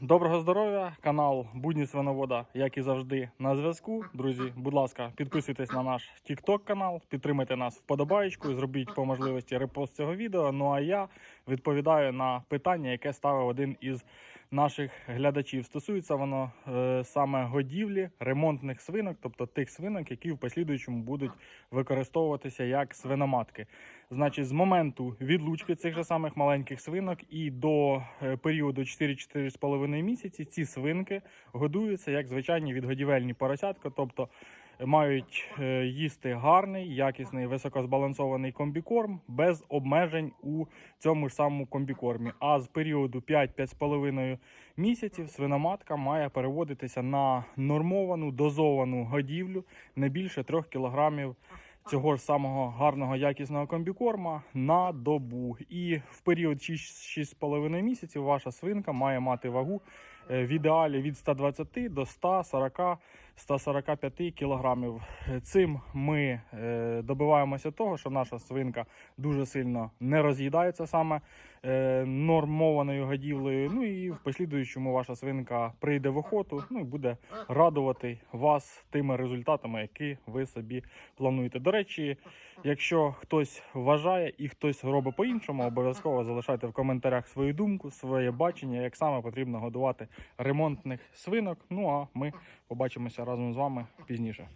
Доброго здоров'я! Канал Будні Свиновода, як і завжди, на зв'язку. Друзі, будь ласка, підписуйтесь на наш TikTok канал, підтримайте нас вподобаєчкою, зробіть по можливості репост цього відео. Ну а я відповідаю на питання, яке ставив один із наших глядачів. Стосується воно е, саме годівлі ремонтних свинок, тобто тих свинок, які в послідуючому будуть використовуватися як свиноматки. Значить, з моменту відлучки цих же самих маленьких свинок і до е, періоду 4-4,5 місяці ці свинки годуються як звичайні відгодівельні поросятка, тобто мають е, їсти гарний, якісний, високозбалансований комбікорм без обмежень у цьому ж самому комбікормі. А з періоду 5-5,5 місяців свиноматка має переводитися на нормовану дозовану годівлю не більше 3 кілограмів цього ж самого гарного якісного комбікорма на добу. І в період 6-6,5 місяців ваша свинка має мати вагу в ідеалі від 120 до 140 145 кілограмів. Цим ми е, добиваємося того, що наша свинка дуже сильно не роз'їдається саме е, нормованою годівлею. Ну і в послідуючому ваша свинка прийде в охоту, ну і буде радувати вас тими результатами, які ви собі плануєте. До речі, якщо хтось вважає і хтось робить по-іншому, обов'язково залишайте в коментарях свою думку, своє бачення, як саме потрібно годувати ремонтних свинок. Ну а ми побачимося разом з вами пізніше.